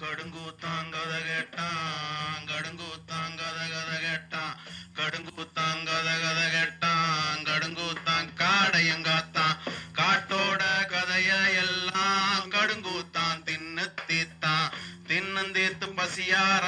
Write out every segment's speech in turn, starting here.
கடுங்கூத்தான் கதை கேட்டான் கடுங்கூத்தான் கதை கதை கேட்டான் கடுங்கூத்தான் கதை கதை கேட்டான் கடுங்கூத்தான் காடையங்காத்தான் காட்டோட கதைய எல்லாம் கடுங்கூத்தான் தின்னு தீத்தான் தின்னு தீத்து பசியார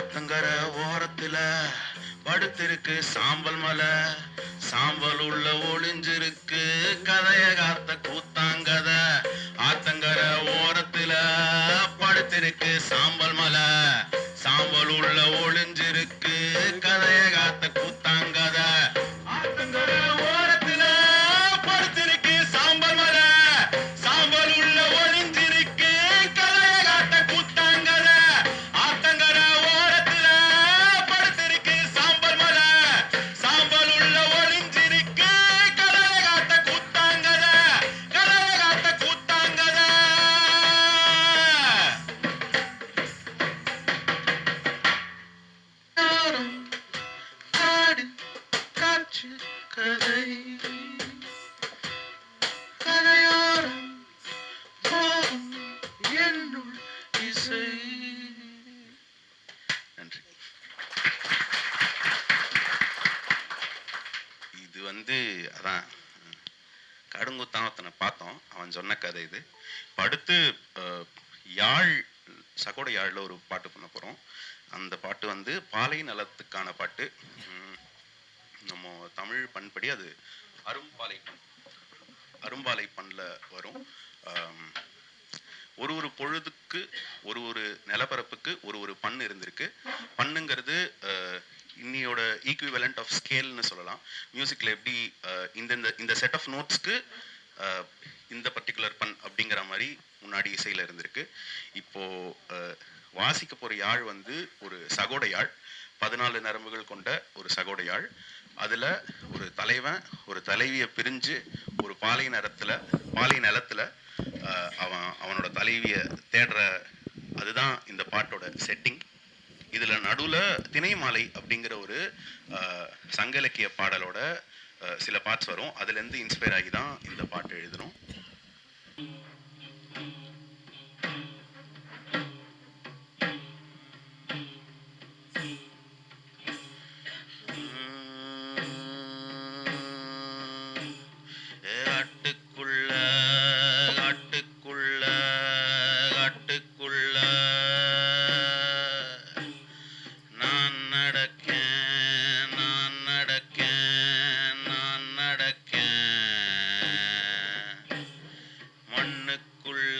ஆத்தங்கர ஓரத்துல படுத்திருக்கு சாம்பல் மலை. சாம்பல் உள்ள ஒளிஞ்சிருக்கு கதைய காத்த கூத்தாங்கத. ஆத்தங்கர ஓரத்துல படுத்திருக்கு சாம்பல் மலை. சாம்பல் உள்ள ஒளிஞ்சு நான் சொன்ன கதை இது. அடுத்து யாழ் சகோட யாழில் ஒரு பாட்டு பண்ண போகிறோம் அந்த பாட்டு வந்து பாலை நலத்துக்கான பாட்டு. நம்ம தமிழ் பண்படி அது அரும்பாலை பண் அரும்பாலை பண்ணில் வரும். ஒரு ஒரு பொழுதுக்கு ஒரு ஒரு நிலப்பரப்புக்கு ஒரு ஒரு பண் இருந்திருக்கு. பண்ணுங்கிறது இன்னியோட ஈக்குவலண்ட் ஆஃப் ஸ்கேல்னு சொல்லலாம். மியூசிக்கில் எப்படி இந்த- இந்த செட் ஆஃப் நோட்ஸ்க்கு இந்த பர்டிகுலர் பண் அப்படிங்கிற மாதிரி முன்னாடி இசையில் இருந்திருக்கு. இப்போ வாசிக்க போகிற யாழ் வந்து ஒரு சகோட யாழ் பதினாலு நரம்புகள் கொண்ட ஒரு சகோட யாழ் அதில் ஒரு தலைவன் ஒரு தலைவியை பிரிஞ்சு ஒரு பாலை நிறத்தில் பாலை நிலத்தில் அவன் அவனோட தலைவியை தேடுற அதுதான் இந்த பாட்டோட செட்டிங் இதில் நடுவில் திணைமாலை அப்படிங்கிற ஒரு சங்க இலக்கிய பாடலோட சில பார்ட்ஸ் வரும். அதுலேருந்து இன்ஸ்பயர் ஆகி தான் இந்த பாட்டு எழுதணும். Thank you. كل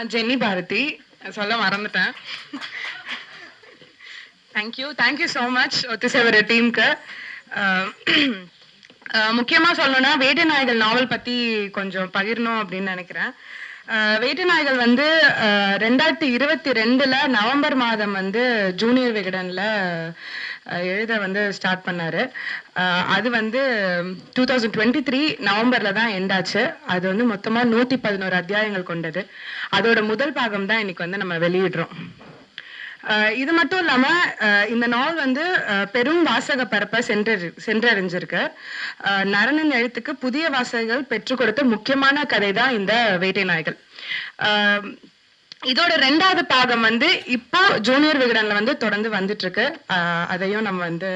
நான் ஜென்னி பாரதி. சொல்ல மறந்துட்டேன். Thank you thank you so much ஒத்துசேவர டீமுக்கு. முக்கியமாக சொல்லணும்னா வேட்டை நாய்கள் நாவல் பற்றி கொஞ்சம் பகிரணும் அப்படின்னு நினைக்கிறேன். அஹ், வேட்டை நாய்கள் வந்து ரெண்டாயிரத்தி இருபத்தி ரெண்டில் நவம்பர் மாதம் வந்து ஜூனியர் விகடனில் எழுத வந்து ஸ்டார்ட் பண்ணாரு. அஹ், அது வந்து டூ தௌசண்ட் டுவெண்ட்டி த்ரீ நவம்பரில் தான் எண்ட் ஆச்சு. அது வந்து மொத்தமாக நூற்றி பதினோரு அத்தியாயங்கள் கொண்டது. அதோட முதல் பாகம் தான் இன்னைக்கு வந்து நம்ம வெளியிடுறோம். இது மட்டும் இல்லாம அஹ் இந்த நாள் வந்து அஹ் பெரும் வாசக பரப்பை சென்ற சென்றடைஞ்சிருக்கு அஹ் நரனின் எழுத்துக்கு புதிய வாசகர்கள் பெற்றுக் கொடுத்த முக்கியமான கதை தான் இந்த வேட்டை நாய்கள். இதோட ரெண்டாவது பாகம் வந்து இப்போ ஜூனியர் விகடன்ல வந்து தொடர்ந்து வந்துட்டு இருக்கு அதையும் நம்ம வந்து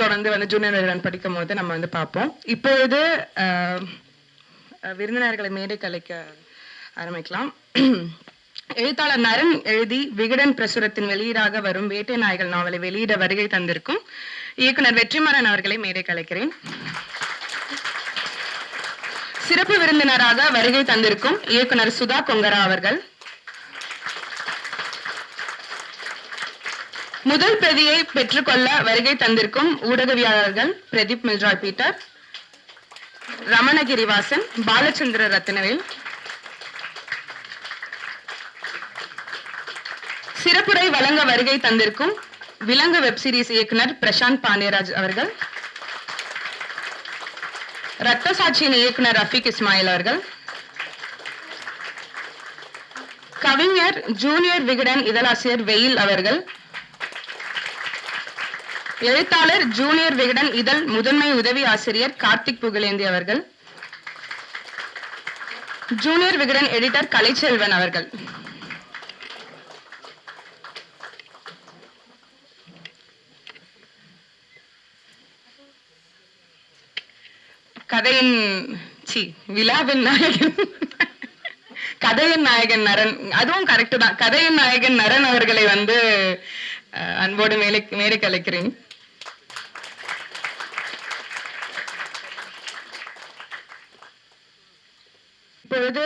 தொடர்ந்து வந்து ஜூனியர் விகடன் படிக்கும் போது நம்ம வந்து பார்ப்போம். இப்பொழுது விருந்தினர்களை மேடை கலைக்க ஆரம்பிக்கலாம். எழுத்தாளர் நரன் எழுதி விகடன் பிரசுரத்தின் வெளியீடாக வரும் வேட்டை நாய்கள் நாவலை வெளியிட வருகை தந்திருக்கும் இயக்குனர் வெற்றிமாறன் அவர்களை மேடை கலைக்கிறேன். சிறப்பு விருந்தினராக வருகை தந்திருக்கும் இயக்குனர் சுதா கொங்கரா அவர்கள். முதல் பிரதியை பெற்றுக்கொள்ள வருகை தந்திருக்கும் ஊடகவியாளர்கள் பிரதீப் மில்ராய் பீட்டர் ரமணகிரிவாசன் பாலச்சந்திர ரத்னவேல். சிறப்புரை வழங்க வருகை தந்திருக்கும் விலங்கு வெப் சீரிஸ் இயக்குனர் பிரசாந்த் பாண்டியராஜ் அவர்கள். ரத்த சாட்சியின் இயக்குனர் ரஃபிக் இஸ்மாயில் அவர்கள். கவிஞர் ஜூனியர் விகடன் இதழாசிரியர் வெயில் அவர்கள். எழுத்தாளர் ஜூனியர் விகடன் இதழ் முதன்மை உதவி ஆசிரியர் கார்த்திக் புகழேந்தி அவர்கள். ஜூனியர் விகடன் எடிட்டர் கலைச்செல்வன் அவர்கள். கதையின் சி விழாவின் நாயகன். கதையின் நாயகன் நரன் அதுவும் கரெக்ட் தான். கதையின் நாயகன் நரன் அவர்களை வந்து அன்போடு மேலே மேலே கலைக்கிறேன் இப்பொழுது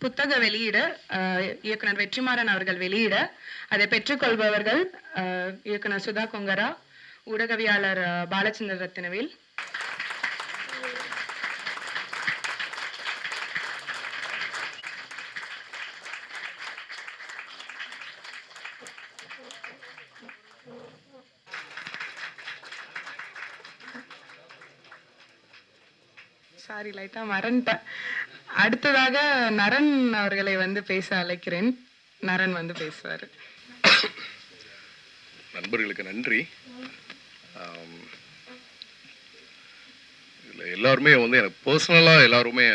புத்தக வெளியிட அஹ், இயக்குனர் வெற்றிமாறன் அவர்கள் வெளியிட அதை பெற்றுக்கொள்பவர்கள் இயக்குனர் சுதா கொங்கரா ஊடகவியாளர் பாலச்சந்திர ரத்தினவேல். சாரி லைட்டா மறந்துட்டேன். அடுத்ததாக நரன் அவர்களை வந்து பேச அழைக்கிறேன். நரன் வந்து பேசுவார். நண்பர்களுக்கு நன்றி. இதில் எல்லாருமே வந்து எனக்கு பர்சனலாக எல்லாருமே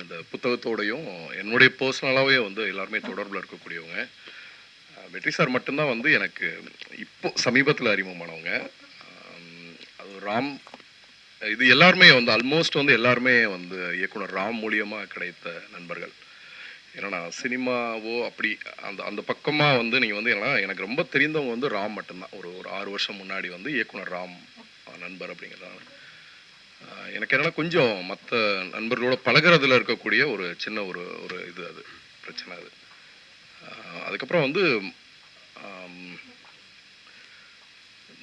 இந்த புத்தகத்தோடையும் என்னுடைய பர்சனலாகவே வந்து எல்லாருமே தொடர்பில் இருக்கக்கூடியவங்க. வெற்றி சார் மட்டும்தான் வந்து எனக்கு இப்போ சமீபத்தில் அறிமுகமானவங்க. அது ராம் இது எல்லாருமே வந்து ஆல்மோஸ்ட் வந்து எல்லாருமே வந்து இயக்குனர் ராம் மூலியமாக கிடைத்த நண்பர்கள். ஏன்னா நான் சினிமாவோ அப்படி அந்த அந்த பக்கமாக வந்து நீங்கள் வந்து ஏன்னா எனக்கு ரொம்ப தெரிந்தவங்க வந்து ராம் மட்டும்தான். ஒரு ஒரு ஆறு வருஷம் முன்னாடி வந்து இயக்குனர் ராம் நண்பர் அப்படிங்கிறதால எனக்கு என்னென்னா கொஞ்சம் மற்ற நண்பர்களோட பழகிறதுல இருக்கக்கூடிய ஒரு சின்ன ஒரு ஒரு இது அது பிரச்சனை அது. அதுக்கப்புறம் வந்து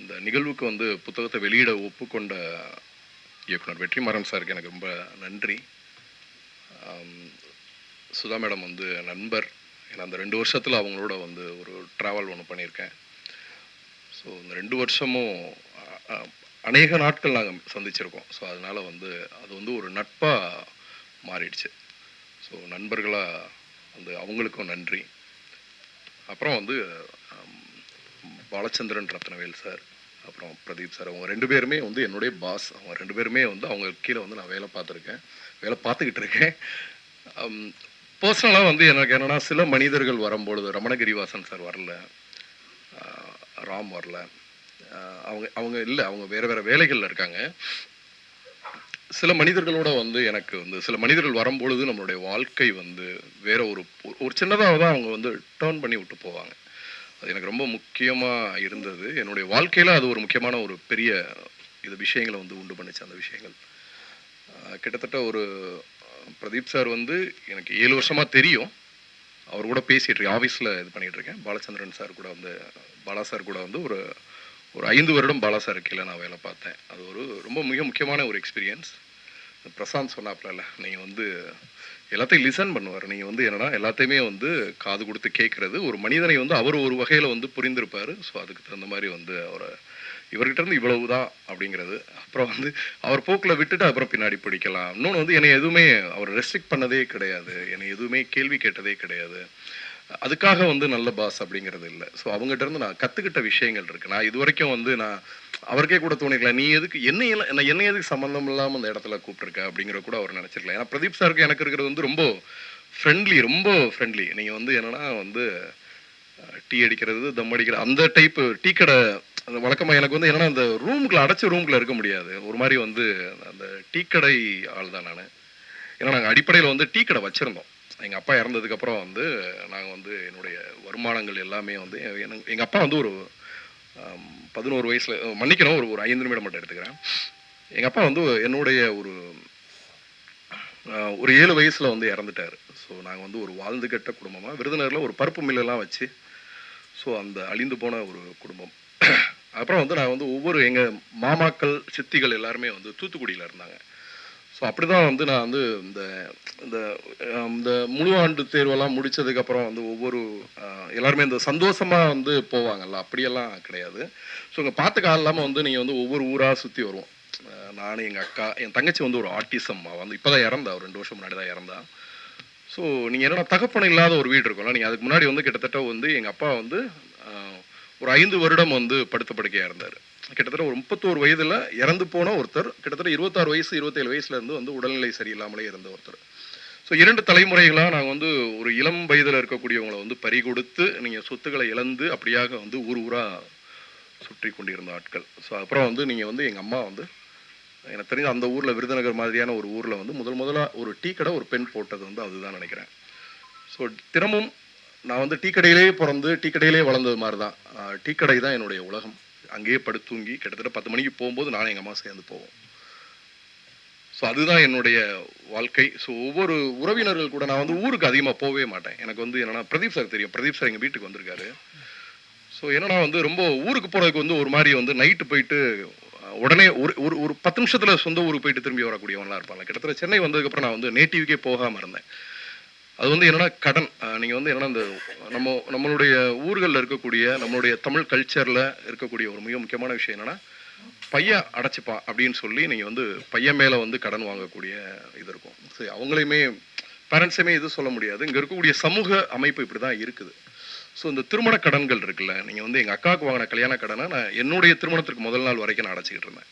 இந்த நிகழ்வுக்கு வந்து புத்தகத்தை வெளியிட ஒப்புக்கொண்ட இயக்குனர் வெற்றிமாறன் சாருக்கு எனக்கு ரொம்ப நன்றி. சுதா மேடம் வந்து நண்பர். ஏன்னா அந்த ரெண்டு வருஷத்தில் அவங்களோட வந்து ஒரு ட்ராவல் ஒன்று பண்ணியிருக்கேன். ஸோ இந்த ரெண்டு வருஷமும் அநேக நாட்கள் நாங்கள் சந்திச்சிருக்கோம். ஸோ அதனால் வந்து அது வந்து ஒரு நட்பாக மாறிடுச்சு. ஸோ நண்பர்களாக வந்து அவங்களுக்கும் நன்றி. அப்புறம் வந்து பாலச்சந்திரன் ரத்னவேல் சார். அப்புறம் பிரதீப் சார் அவங்க ரெண்டு பேருமே வந்து என்னுடைய பாஸ் அவங்க ரெண்டு பேருமே வந்து அவங்க கீழே வந்து நான் வேலை பார்த்துருக்கேன். வேலை பார்த்துக்கிட்டு இருக்கேன். பர்சனலாக வந்து எனக்கு என்னென்னா சில மனிதர்கள் வரும்பொழுது ரமணகிரிவாசன் சார் வரல ராம் வரல அவங்க அவங்க இல்லை அவங்க வேறு வேறு வேலைகளில் இருக்காங்க. சில மனிதர்களோட வந்து எனக்கு வந்து சில மனிதர்கள் வரும்பொழுது நம்மளுடைய வாழ்க்கை வந்து வேற ஒரு ஒரு சின்னதாக தான் அவங்க வந்து டேர்ன் பண்ணி விட்டு போவாங்க. அது எனக்கு ரொம்ப முக்கியமாக இருந்தது. என்னுடைய வாழ்க்கையில் அது ஒரு முக்கியமான ஒரு பெரிய இது விஷயங்களை வந்து உண்டு பண்ணிச்சு அந்த விஷயங்கள். கிட்டத்தட்ட ஒரு பிரதீப் சார் வந்து எனக்கு ஏழு வருஷமாக தெரியும். அவர் கூட பேசிகிட்டு இருக்கேன் ஆஃபீஸில் இது பண்ணிகிட்டு இருக்கேன். பாலச்சந்திரன் சார் கூட வந்து பாலா சார் கூட வந்து ஒரு ஒரு ஐந்து வருடம் பாலா சார் கீழே நான் வேலை பார்த்தேன். அது ஒரு ரொம்ப மிக முக்கியமான ஒரு எக்ஸ்பீரியன்ஸ் பிரசாந்த் சொன்னாப்ல நீங்கள் வந்து எல்லாத்தையும் லிசன் பண்ணுவார். நீங்கள் வந்து என்னன்னா எல்லாத்தையுமே வந்து காது கொடுத்து கேட்குறது ஒரு மனிதனை வந்து அவர் ஒரு வகையில் வந்து புரிந்திருப்பார். ஸோ அதுக்கு தகுந்த மாதிரி வந்து அவரை இவர்கிட்ட இருந்து இவ்வளவுதான் அப்படிங்கிறது. அப்புறம் வந்து அவர் போக்கில் விட்டுட்டு அப்புறம் பின்னாடி பிடிக்கலாம். இன்னொன்று வந்து என்னை எதுவுமே அவர் ரெஸ்ட்ரிக்ட் பண்ணதே கிடையாது. என்னை எதுவுமே கேள்வி கேட்டதே கிடையாது. அதுக்காக வந்து நல்ல பாஸ் அப்படிங்கிறது இல்லை. ஸோ அவங்ககிட்ட இருந்து நான் கற்றுக்கிட்ட விஷயங்கள் இருக்குது நான் இது வரைக்கும் வந்து நான் அவருக்கே கூட தோணிக்கலாம் நீ எதுக்கு என்ன என்ன என்ன எதுக்கு சம்மந்தம் இல்லாமல் அந்த இடத்துல கூப்பிட்டுருக்க அப்படிங்கிற கூட அவர் நினச்சிருக்கலாம் ஏன்னா பிரதீப் சாருக்கு எனக்கு இருக்கிறது வந்து ரொம்ப ஃப்ரெண்ட்லி ரொம்ப ஃப்ரெண்ட்லி நீங்கள் வந்து என்னன்னா வந்து டீ அடிக்கிறது தம் அடிக்கிறது அந்த டைப்பு டீ கடை அந்த வழக்கமாக எனக்கு வந்து என்னென்னா அந்த ரூமுக்குள்ள அடைச்ச ரூமுக்குள்ள இருக்க முடியாது. ஒரு மாதிரி வந்து அந்த டீ கடை ஆள் தான் நான். ஏன்னா நாங்கள் அடிப்படையில் வந்து டீ கடை வச்சுருந்தோம். எங்கள் அப்பா இறந்ததுக்கப்புறம் வந்து நாங்கள் வந்து என்னுடைய வருமானங்கள் எல்லாமே வந்து எங்கள் அப்பா வந்து ஒரு பதினோரு வயசில் மன்னிக்கணும் ஒரு ஒரு ஐந்து நிமிடம் மட்டும் எடுத்துக்கிறேன். எங்கள் அப்பா வந்து என்னுடைய ஒரு ஒரு ஏழு வயசில் வந்து இறந்துட்டார். ஸோ நாங்கள் வந்து ஒரு வாழ்ந்து கெட்ட குடும்பமாக விருதுநகரில் ஒரு பருப்பு மில்லெல்லாம் வச்சு ஸோ அந்த அழிந்து போன ஒரு குடும்பம். அப்புறம் வந்து நான் வந்து ஒவ்வொரு எங்கள் மாமாக்கள் சித்திகள் எல்லாருமே வந்து தூத்துக்குடியில் இருந்தாங்க. ஸோ அப்படி தான் வந்து நான் வந்து இந்த இந்த இந்த முழு ஆண்டு தேர்வெல்லாம் முடிச்சதுக்கப்புறம் வந்து ஒவ்வொரு எல்லாருமே இந்த சந்தோஷமாக வந்து போவாங்கல்ல அப்படியெல்லாம் கிடையாது. ஸோ இங்கே பார்த்துக்க ஆள் இல்லாமல் வந்து நீங்கள் வந்து ஒவ்வொரு ஊராக சுற்றி வருவோம். நான் எங்கள் அக்கா என் தங்கச்சி வந்து ஒரு ஆட்டிசம் வந்து இப்போ தான் இறந்தா ஒரு ரெண்டு வருஷம் முன்னாடி தான் இறந்தா. ஸோ நீங்கள் என்னன்னா தகப்பனம் இல்லாத ஒரு வீடு இருக்கும்ல நீங்கள் அதுக்கு முன்னாடி வந்து கிட்டத்தட்ட வந்து எங்கள் அப்பா வந்து ஒரு ஐந்து வருடம் வந்து படுத்த படுக்கையாக இருந்தார். கிட்டத்தட்ட ஒரு முப்பத்தோரு வயதில் இறந்து போன ஒருத்தர் கிட்டத்தட்ட இருபத்தாறு வயசு இருபத்தேழு வயசுல இருந்து வந்து உடல்நிலை சரியில்லாமலே இருந்த ஒருத்தர். ஸோ இரண்டு தலைமுறைகளாக நாங்கள் வந்து ஒரு இளம் வயதில் இருக்கக்கூடியவங்களை வந்து பறி கொடுத்து நீங்கள் சொத்துக்களை இழந்து அப்படியாக வந்து ஊர் ஊராக சுற்றி கொண்டிருந்த ஆட்கள். ஸோ அப்புறம் வந்து நீங்கள் வந்து எங்கள் அம்மா வந்து எனக்கு தெரிஞ்ச அந்த ஊரில் விருதுநகர் மாதிரியான ஒரு ஊரில் வந்து முதல் முதலாக ஒரு டீ கடை ஒரு பெண் போட்டது வந்து அதுதான் நினைக்கிறேன். ஸோ தினமும் நான் வந்து டீ கடையிலே பிறந்து டீ கடையிலே வளர்ந்தது மாதிரி தான் டீ கடை தான் என்னுடைய உலகம். அங்கேயே படுத்து தூங்கி கிட்டத்தட்ட பத்து மணிக்கு போகும்போது நானும் எங்கள் அம்மா சேர்ந்து போவோம். ஸோ அதுதான் என்னுடைய வாழ்க்கை. ஸோ ஒவ்வொரு உறவினர்கள் கூட நான் வந்து ஊருக்கு அதிகமாக போகவே மாட்டேன். எனக்கு வந்து என்னன்னா பிரதீப் சார் தெரியும். பிரதீப் சார் எங்கள் வீட்டுக்கு வந்திருக்காரு. ஸோ என்னன்னா வந்து ரொம்ப ஊருக்கு போகிறதுக்கு வந்து ஒரு மாதிரி வந்து நைட்டு போயிட்டு உடனே ஒரு ஒரு ஒரு பத்து நிமிஷத்தில் சொந்த ஊருக்கு போயிட்டு திரும்பி வரக்கூடியவங்களாம் இருப்பாங்க கிட்டத்தட்ட சென்னை வந்ததுக்கப்புறம் நான் வந்து நேட்டிவ்க்கே போகாமல் இருந்தேன். அது வந்து என்னன்னா கடன். நீங்கள் வந்து என்னென்னா இந்த நம்ம நம்மளுடைய ஊர்களில் இருக்கக்கூடிய நம்மளுடைய தமிழ் கல்ச்சரில் இருக்கக்கூடிய ஒரு மிக முக்கியமான விஷயம் என்னென்னா பையன் அடைச்சிப்பான் அப்படின்னு சொல்லி நீங்கள் வந்து பையன் மேலே வந்து கடன் வாங்கக்கூடிய இது இருக்கும். சரி அவங்களையுமே பேரண்ட்ஸையுமே இது சொல்ல முடியாது. இங்கே இருக்கக்கூடிய சமூக அமைப்பு இப்படி தான் இருக்குது. ஸோ இந்த திருமண கடன்கள் இருக்குல்ல நீங்கள் வந்து எங்கள் அக்காவுக்கு வாங்கின கல்யாண கடனை நான் என்னுடைய திருமணத்திற்கு முதல் நாள் வரைக்கும் நான் அடைச்சிக்கிட்டு இருந்தேன்.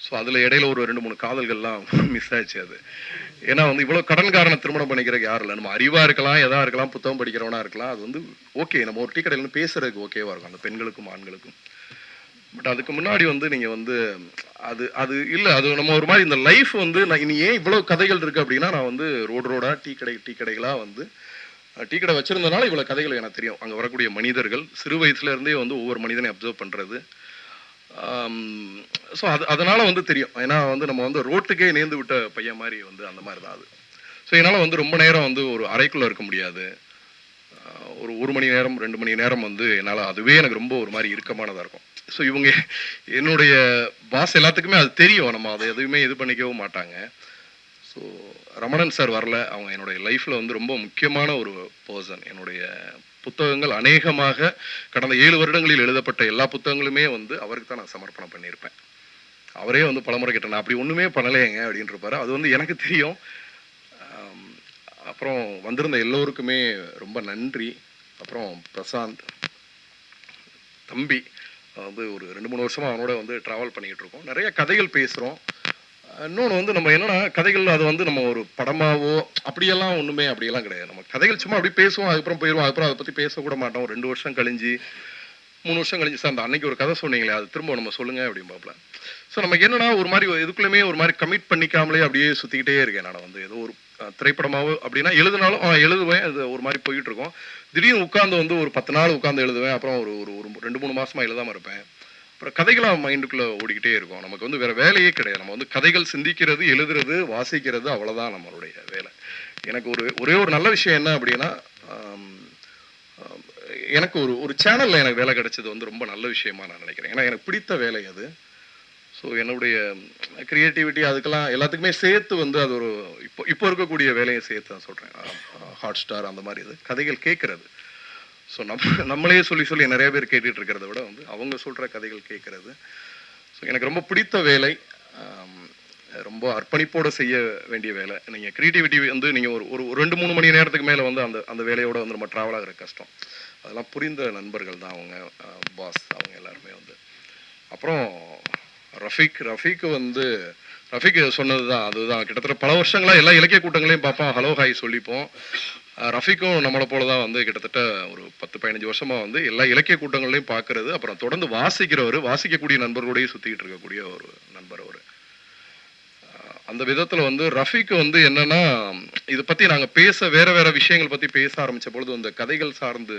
ஸோ அதில் இடையில ஒரு ரெண்டு மூணு காதல்கள்லாம் மிஸ் ஆச்சு அது. ஏன்னா வந்து இவ்வளோ கடன்காரனை திருமணம் பண்ணிக்கிறதுக்கு யாரும் இல்லை. நம்ம அறிவாக இருக்கலாம் எதா இருக்கலாம் புத்தகம் படிக்கிறவனா இருக்கலாம். அது வந்து ஓகே நம்ம ஒரு டீ கடையில் பேசுறதுக்கு ஓகேவா இருக்கும். அந்த பெண்களுக்கும் ஆண்களுக்கும். பட் அதுக்கு முன்னாடி வந்து நீங்கள் வந்து அது அது இல்லை. அது நம்ம ஒரு மாதிரி இந்த லைஃப் வந்து நான் இனி ஏன் இவ்வளோ கதைகள் இருக்குது அப்படின்னா நான் வந்து ரோடு ரோடாக டீ கடை டீ கடைகளாக வந்து டீ கடை வச்சிருந்தனால இவ்வளோ கதைகள் எனக்கு தெரியும். அங்கே வரக்கூடிய மனிதர்கள் சிறு வயசுல இருந்தே வந்து ஒவ்வொரு மனிதனை அப்சர்வ் பண்ணுறது ஸோ அது அதனால் வந்து தெரியும். ஏன்னா வந்து நம்ம வந்து ரோட்டுக்கே நேர்ந்து விட்ட பையன் மாதிரி வந்து அந்த மாதிரி தான் அது. ஸோ என்னால் வந்து ரொம்ப நேரம் வந்து ஒரு அறைக்குள்ளே இருக்க முடியாது. ஒரு ஒரு மணி நேரம் ரெண்டு மணி நேரம் வந்து என்னால் அதுவே எனக்கு ரொம்ப ஒரு மாதிரி இறுக்கமானதாக இருக்கும். ஸோ இவங்க என்னுடைய பாஸ் எல்லாத்துக்குமே அது தெரியும். நம்ம அதை எதுவுமே இது பண்ணிக்கவும் மாட்டாங்க. ஸோ ரமணன் சார் வரல. அவங்க என்னுடைய லைஃப்பில் வந்து ரொம்ப முக்கியமான ஒரு பர்சன் என்னுடைய புத்தகங்கள் அநேகமாக கடந்த ஏழு வருடங்களில் எழுதப்பட்ட எல்லா புத்தகங்களுமே வந்து அவருக்கு தான் நான் சமர்ப்பணம் பண்ணியிருப்பேன். அவரே வந்து பலமுறை கேட்டேன் நான் அப்படி ஒன்றுமே பண்ணலையேங்க அப்படின்னு அது வந்து எனக்கு தெரியும். அப்புறம் வந்திருந்த எல்லோருக்குமே ரொம்ப நன்றி. அப்புறம் பிரசாந்த் தம்பி வந்து ஒரு ரெண்டு மூணு வருஷமாக அவனோட வந்து ட்ராவல் பண்ணிக்கிட்டு இருக்கோம். நிறைய கதைகள் பேசுகிறோம் இன்னொன்று வந்து நம்ம என்னன்னா கதைகள் அது வந்து நம்ம ஒரு படமாவோ அப்படியெல்லாம் ஒன்றுமே அப்படியெல்லாம் கிடையாது. நம்ம கதைகள் சும்மா அப்படி பேசுவோம் அதுக்கப்புறம் போயிடுவோம் அதுக்கப்புறம் அதை பற்றி பேசக்கூட மாட்டோம். ஒரு ரெண்டு வருஷம் கழிஞ்சு மூணு வருஷம் கழிஞ்சு சார் அந்த அன்னைக்கு ஒரு கதை சொன்னீங்களே அது திரும்ப நம்ம சொல்லுங்க அப்படிம்பாப்ல ஸோ நமக்கு என்னன்னா ஒரு மாதிரி இதுக்குள்ளேயுமே ஒரு மாதிரி கமிட் பண்ணிக்காமலே அப்படியே சுற்றிக்கிட்டே இருக்கேன் நான். வந்து ஏதோ ஒரு திரைப்படமாகவோ திரைப்படமாவோ அப்படின்னா எழுதினாலும் ஆ, எழுதுவேன். அது ஒரு மாதிரி போயிட்டு இருக்கும். திடீர்னு உட்காந்து வந்து ஒரு பத்து நாள் உட்காந்து எழுதுவேன். அப்புறம் ஒரு ஒரு ஒரு ரெண்டு மூணு மாசமா எழுதாம இருப்பேன். அப்புறம் கதைகளாக மைண்டுக்குள்ளே ஓடிக்கிட்டே இருக்கும். நமக்கு வந்து வேறு வேலையே கிடையாது. நம்ம வந்து கதைகள் சிந்திக்கிறது எழுதுறது வாசிக்கிறது அவ்வளோதான் நம்மளுடைய வேலை. எனக்கு ஒரு ஒரே ஒரு நல்ல விஷயம் என்ன அப்படின்னா எனக்கு ஒரு ஒரு சேனலில் எனக்கு வேலை கிடைச்சது வந்து ரொம்ப நல்ல விஷயமா நான் நினைக்கிறேன். ஏன்னா எனக்கு பிடித்த வேலை அது. ஸோ என்னுடைய க்ரியேட்டிவிட்டி அதுக்கெல்லாம் எல்லாத்துக்குமே சேர்த்து வந்து அது ஒரு இப்போ இப்போ இருக்கக்கூடிய வேலையை சேர்த்து நான் சொல்கிறேன் ஹாட் ஸ்டார் அந்த மாதிரி இது. கதைகள் கேட்குறது. ஸோ நம்ம நம்மளே சொல்லி சொல்லி நிறைய பேர் கேட்டுட்டு இருக்கிறத விட வந்து அவங்க சொல்கிற கதைகள் கேட்கறது. ஸோ எனக்கு ரொம்ப பிடித்த வேலை ரொம்ப அர்ப்பணிப்போடு செய்ய வேண்டிய வேலை. நீங்கள் க்ரியேட்டிவிட்டி வந்து நீங்கள் ஒரு ஒரு ஒரு ரெண்டு மூணு மணி நேரத்துக்கு மேலே வந்து அந்த அந்த வேலையோடு வந்து நம்ம ட்ராவல் ஆகிற கஷ்டம். அதெல்லாம் புரிந்த நண்பர்கள் தான் அவங்க பாஸ் அவங்க எல்லாருமே வந்து. அப்புறம் ரஃபீக் ரஃபீக்கு வந்து ரஃபீக் சொன்னது தான் அதுதான். கிட்டத்தட்ட பல வருஷங்களாக எல்லா இலக்கிய கூட்டங்களையும் பார்ப்போம். Hello hi சொல்லிப்போம். ரஃபிக்கும் நம்மளை போல தான் வந்து கிட்டத்தட்ட ஒரு பத்து பதினஞ்சு வருஷமாக வந்து எல்லா இலக்கிய கூட்டங்களையும் பார்க்கறது அப்புறம் தொடர்ந்து வாசிக்கிறவர் வாசிக்கக்கூடிய நண்பர்களோடையும் சுற்றிக்கிட்டு இருக்கக்கூடிய ஒரு நண்பர் அவர். அந்த விதத்தில் வந்து ரஃபிக்கு வந்து என்னென்னா இதை பற்றி நாங்கள் பேச வேறு வேறு விஷயங்கள் பற்றி பேச ஆரம்பித்த பொழுது இந்த கதைகள் சார்ந்து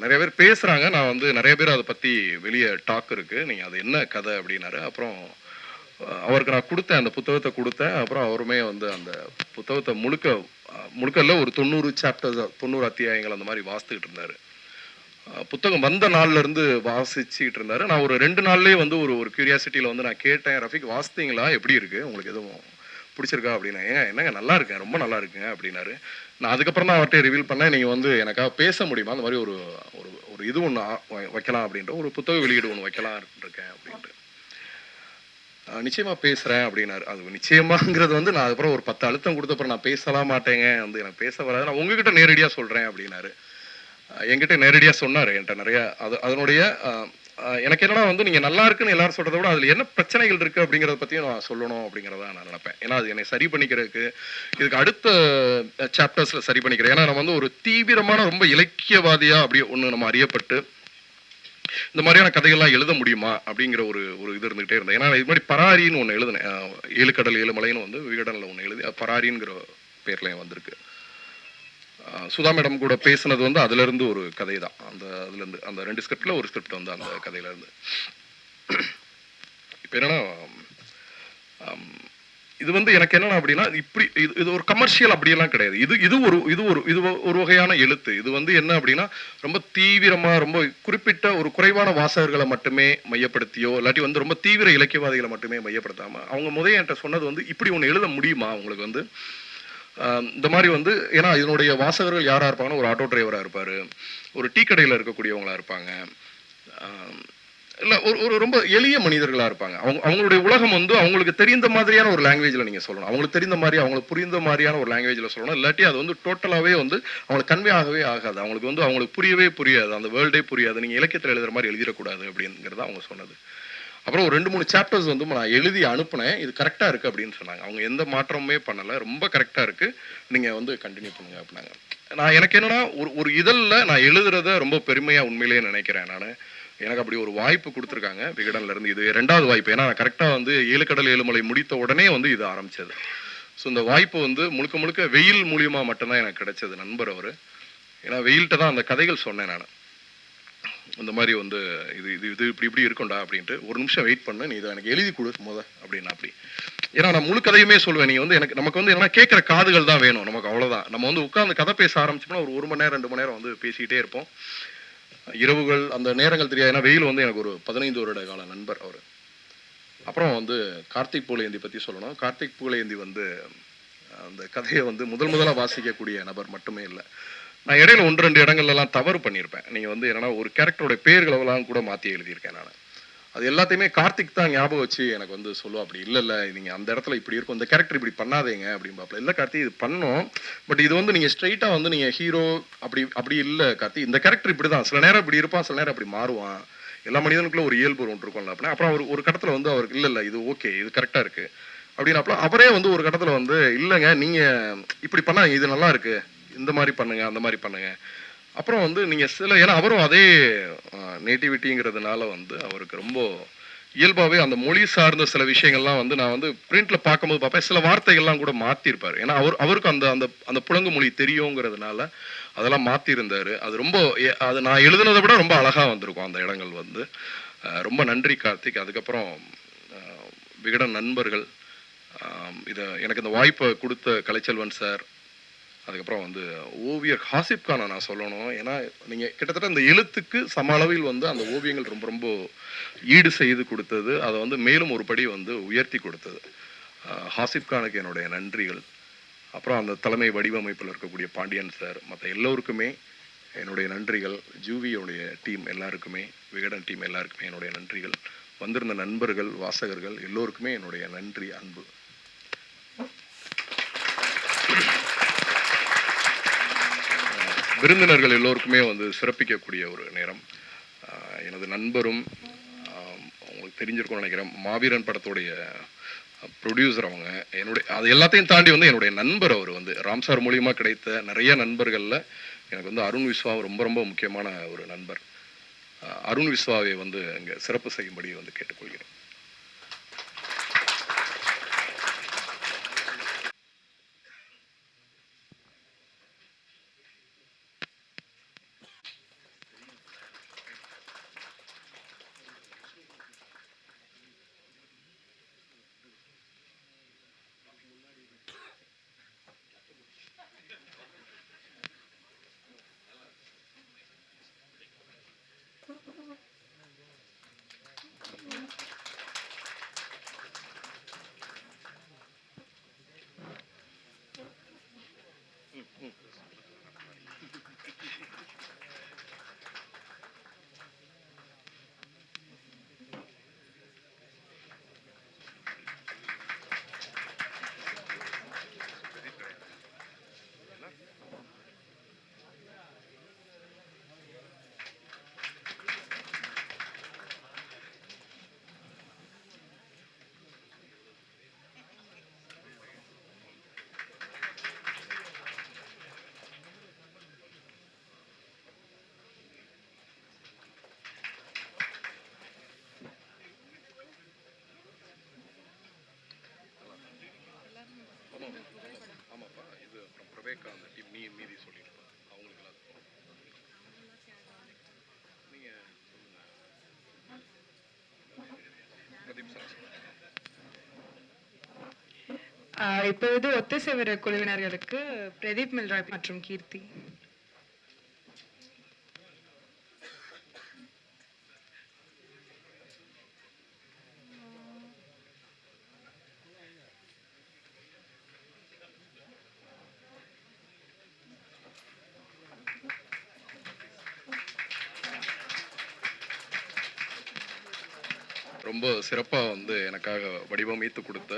நிறைய பேர் பேசுகிறாங்க நான் வந்து நிறைய பேர் அதை பற்றி வெளியே டாக் இருக்குது நீங்கள் அது என்ன கதை அப்படின்னாரு. அப்புறம் அவருக்கு நான் கொடுத்தேன் அந்த புத்தகத்தை கொடுத்தேன். அப்புறம் அவருமே வந்து அந்த புத்தகத்தை முழுக்க முழுக்கல்ல ஒரு தொண்ணூறு சாப்டர்ஸ் தொண்ணூறு அத்தியாயங்கள் அந்த மாதிரி வாசித்துக்கிட்டு இருந்தாரு. புத்தகம் வந்த நாள்லேருந்து இருந்து வாசிச்சுட்டு இருந்தாரு. நான் ஒரு ரெண்டு நாள்லேயே வந்து ஒரு ஒரு கியூரியாசிட்டியில் வந்து நான் கேட்டேன் ரஃபிக் வாசித்தீங்களா? எப்படி இருக்குது உங்களுக்கு எதுவும் பிடிச்சிருக்கா அப்படின்னா ஏங்க என்னங்க நல்லா இருக்கேன் ரொம்ப நல்லா இருக்குங்க அப்படின்னாரு. நான் அதுக்கப்புறம் தான் அவர்கிட்ட ரிவீல் பண்ணேன் நீங்கள் வந்து எனக்காக பேச முடியுமா? அந்த மாதிரி ஒரு ஒரு ஒரு இது ஒன்று வைக்கலாம் அப்படின்ற ஒரு புத்தக வெளியீடு ஒன்று வைக்கலாம் இருக்கேன் அப்படின்ட்டு. நிச்சயமாக பேசுகிறேன் அப்படின்னாரு. அது நிச்சயமாங்கிறது வந்து நான் அதுக்கப்புறம் ஒரு பத்து அழுத்தம் கொடுத்த அப்புறம் நான் பேசலாம் மாட்டேங்க. வந்து எனக்கு பேச வராது. நான் உங்ககிட்ட நேரடியாக சொல்கிறேன் அப்படின்னாரு. என்கிட்ட நேரடியாக சொன்னார். என்கிட்ட நிறையா அது அதனுடைய எனக்கு என்னன்னா வந்து நீங்கள் நல்லா இருக்குன்னு எல்லாரும் சொல்றதை விட அதில் என்ன பிரச்சனைகள் இருக்குது அப்படிங்கிறத பற்றியும் நான் சொல்லணும் அப்படிங்கிறத நான் நினைப்பேன். ஏன்னா அது என்னை சரி பண்ணிக்கிறதுக்கு இதுக்கு அடுத்த சாப்டர்ஸில் சரி பண்ணிக்கிறேன். ஏன்னா நம்ம வந்து ஒரு தீவிரமான ரொம்ப இலக்கியவாதியாக அப்படியே ஒன்று நம்ம அறியப்பட்டு இந்த மாதிரியான கதைகள்லாம் எழுத முடியுமா அப்படிங்கிற ஒரு ஒரு இது இருந்துகிட்டே இருந்தேன் ஏன்னா இது மாதிரி பராரின்னு ஒன்று எழுதினேன். ஏழுக்கடல் ஏழுமலைன்னு வந்து விகடனில் ஒன்று எழுதி பராரிங்கிற பேர்லையும் வந்திருக்கு. சுதா மேடம் கூட பேசுனது வந்து அதுலேருந்து ஒரு கதை தான் அந்த அதுலேருந்து அந்த ரெண்டு ஸ்கிரிப்டில் ஒரு ஸ்கிரிப்ட் வந்து அந்த கதையிலேருந்து இப்போ என்னன்னா இது வந்து எனக்கு என்னன்னா அப்படின்னா இப்படி இது இது ஒரு கமர்ஷியல் அப்படியெல்லாம் கிடையாது. இது இது ஒரு இது ஒரு இது ஒரு வகையான எழுத்து. இது வந்து என்ன அப்படின்னா ரொம்ப தீவிரமாக ரொம்ப குறிப்பிட்ட ஒரு குறைவான வாசகர்களை மட்டுமே மையப்படுத்தியோ இல்லாட்டி வந்து ரொம்ப தீவிர இலக்கியவாதிகளை மட்டுமே மையப்படுத்தாமல் அவங்க முதல் என்கிட்ட சொன்னது வந்து இப்படி ஒன்று எழுத முடியுமா உங்களுக்கு வந்து? இந்த மாதிரி வந்து ஏன்னா இதனுடைய வாசகர்கள் யாராக இருப்பாங்கன்னா ஒரு ஆட்டோ டிரைவராக இருப்பார். ஒரு டீ கடையில் இருக்கக்கூடியவங்களா இருப்பாங்க. இல்லை ஒரு ஒரு ரொம்ப எளிய மனிதர்களாக இருப்பாங்க. அவங்க அவங்களுடைய உலகம் வந்து அவங்களுக்கு தெரிந்த மாதிரியான ஒரு லாங்குவேஜில் நீங்கள் சொல்லணும். அவங்களுக்கு தெரிந்த மாதிரி அவங்களுக்கு புரிந்த மாதிரியான ஒரு லாங்குவேஜில் சொல்லணும். இல்லாட்டி அது வந்து டோட்டலாகவே வந்து அவங்களுக்கு கன்வே ஆகவே ஆகாது. அவங்களுக்கு வந்து அவங்களுக்கு புரியவே புரியாது. அந்த வேர்ல்டே புரியாது. நீங்கள் இலக்கியத்தில் எழுதுற மாதிரி எழுதிடக்கூடாது அப்படிங்கிறத அவங்க சொன்னது. அப்புறம் ஒரு ரெண்டு மூணு சாப்டர்ஸ் வந்து நான் எழுதி அனுப்புனேன். இது கரெக்டாக இருக்குது அப்படின்னு சொன்னாங்க. அவங்க எந்த மாற்றமுமே பண்ணலை. ரொம்ப கரெக்டாக இருக்குது நீங்கள் வந்து கண்டினியூ பண்ணுங்க அப்படின்னாங்க. நான் எனக்கு என்னன்னா ஒரு ஒரு இதழில் நான் எழுதுறத ரொம்ப பெருமையாக உண்மையிலேயே நினைக்கிறேன் நான். எனக்கு அப்படி ஒரு வாய்ப்பு கொடுத்துருக்காங்க விகடனில் இருந்து. இது ரெண்டாவது வாய்ப்பு. ஏன்னா நான் கரெக்டாக வந்து ஏழுக்கடல் ஏழுமலை முடித்த உடனே வந்து இது ஆரம்பிச்சது. ஸோ இந்த வாய்ப்பு வந்து முழுக்க முழுக்க வெயில் மூலியமாக மட்டும்தான் எனக்கு கிடைச்சது நண்பர் அவர். ஏன்னா வெயில்கிட்ட தான் அந்த கதைகள் சொன்னேன் நான். இந்த மாதிரி வந்து இது இது இது இப்படி இப்படி இருக்கும்டா அப்படின்ட்டு. ஒரு நிமிஷம் வெயிட் பண்ணு நீ இதை எனக்கு எழுதி கொடு முத அப்படின்னா அப்படி. ஏன்னா நான் முழு கதையுமே சொல்லுவேன். நீ வந்து எனக்கு நமக்கு வந்து என்னன்னா கேட்குற காதுகள் தான் வேணும் நமக்கு அவ்வளோதான் நம்ம வந்து உட்காந்து கதை பேச ஆரம்பிச்சோம்னா ஒரு ஒரு மணி நேரம் ரெண்டு மணி நேரம் வந்து பேசிக்கிட்டே இருப்போம். இரவுகள் அந்த நேரங்கள் தெரியாது. ஏன்னா வெயில் வந்து எனக்கு ஒரு பதினைந்து வருட கால நண்பர் அவர். அப்புறம் வந்து கார்த்திக் பூலேந்தி பற்றி சொல்லணும். கார்த்திக் பூலேந்தி வந்து அந்த கதையை வந்து முதல் முதலாக வாசிக்கக்கூடிய நபர் மட்டுமே இல்லை. நான் இடையில ஒன்று ரெண்டு இடங்கள்லாம் தவறு பண்ணியிருப்பேன் நீங்கள் வந்து என்னன்னா ஒரு கேரக்டரோட பேர்களெல்லாம் கூட மாற்றி எழுதியிருக்கேன் நான். அது எல்லாத்தையுமே கார்த்திக் தான் ஞாபகம் வச்சு எனக்கு வந்து சொல்லுவா அப்படி இல்லை இல்லை நீங்கள் அந்த இடத்துல இப்படி இருக்கும் இந்த கேரக்டர் இப்படி பண்ணாதீங்க அப்படிம்பாப்ல. இல்லை கார்த்தி இது பண்ணோம் பட் இது வந்து நீங்கள் ஸ்ட்ரைட்டாக வந்து நீங்கள் ஹீரோ அப்படி அப்படி இல்லை கார்த்தி. இந்த கேரக்டர் இப்படி தான் சில நேரம் இப்படி இருப்பான் சில நேரம் அப்படி மாறுவான். எல்லா மனிதனுக்குள்ள ஒரு இயல்பு ஒன்று இருக்கும்ல அப்படின்னா அப்புறம் அவர் ஒரு கட்டத்தில் வந்து அவருக்கு இல்லை இல்லை இது ஓகே இது கரெக்டாக இருக்கு அப்படின்னாப்புல அவரே வந்து ஒரு கட்டத்தில் வந்து இல்லைங்க நீங்கள் இப்படி பண்ணா இது நல்லா இருக்கு இந்த மாதிரி பண்ணுங்க அந்த மாதிரி பண்ணுங்க. அப்புறம் வந்து நீங்கள் சில ஏன்னா அவரும் அதே நேட்டிவிட்டிங்கிறதுனால வந்து அவருக்கு ரொம்ப இயல்பாகவே அந்த மொழி சார்ந்த சில விஷயங்கள்லாம் வந்து நான் வந்து பிரிண்ட்டில் பார்க்கும்போது பார்ப்பேன். சில வார்த்தைகள்லாம் கூட மாற்றியிருப்பார் ஏன்னா அவர் அவருக்கு அந்த அந்த அந்த புலங்கு மொழி தெரியுங்கிறதுனால அதெல்லாம் மாற்றியிருந்தார் அது ரொம்ப அது நான் எழுதுனதை விட ரொம்ப அழகாக வந்திருக்கும் அந்த இடங்கள் வந்து. ரொம்ப நன்றி கார்த்திக். அதுக்கப்புறம் விகடன் நண்பர்கள் இதை எனக்கு இந்த வாய்ப்பை கொடுத்த கலைச்செல்வன் சார் அதுக்கப்புறம் வந்து ஓவியர் ஹாசிப் கானை நான் சொல்லணும். ஏன்னா நீங்கள் கிட்டத்தட்ட இந்த எழுத்துக்கு சம அளவில் வந்து அந்த ஓவியங்கள் ரொம்ப ரொம்ப ஈடு செய்து கொடுத்தது. அதை வந்து மேலும் ஒரு படி வந்து உயர்த்தி கொடுத்தது. ஆஹ் ஹாசிப் கானுக்கு என்னுடைய நன்றிகள். அப்புறம் அந்த தலைமை வடிவமைப்பில் இருக்கக்கூடிய பாண்டியன் சார் மற்ற எல்லோருக்குமே என்னுடைய நன்றிகள். ஜூவியோடைய டீம் எல்லாருக்குமே விகடன் டீம் எல்லாருக்குமே என்னுடைய நன்றிகள். வந்திருந்த நண்பர்கள் வாசகர்கள் எல்லோருக்குமே என்னுடைய நன்றி அன்பு. விருந்தினர்கள் எல்லோருக்குமே வந்து சிறப்பிக்கக்கூடிய ஒரு நேரம். எனது நண்பரும் உங்களுக்கு தெரிஞ்சிருக்கும்னு நினைக்கிறேன் மாவீரன் படத்துடைய ப்ரொடியூசர் அவங்க. என்னுடைய அது எல்லாத்தையும் தாண்டி வந்து என்னுடைய நண்பர் அவர் வந்து ராம்சார் மூலியமாக கிடைத்த நிறைய நண்பர்களில் எனக்கு வந்து அருண் விஸ்வா ரொம்ப ரொம்ப முக்கியமான ஒரு நண்பர். அருண் விஸ்வாவை வந்து இங்கே சிறப்பு செய்யும்படி வந்து கேட்டுக்கொள்கிறேன் ஆமாப்பா இது அப்புறம் அந்த டீம் நீ மீதி சொல்லியிருப்பாங்க அவங்களுக்கு எல்லாத்துக்கும் நீங்க பிரதீப் சார். இப்பொழுது ஒத்திசைவர குழுவினர்களுக்கு பிரதீப் மில்ராய் மற்றும் கீர்த்தி. ரொம்ப சிறப்பாக வந்து எனக்காக வடிவமைத்து கொடுத்த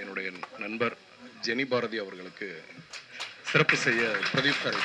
என்னுடைய நண்பர் ஜெனி பாரதி அவர்களுக்கு சிறப்பு செய்ய பிரதீப் சார்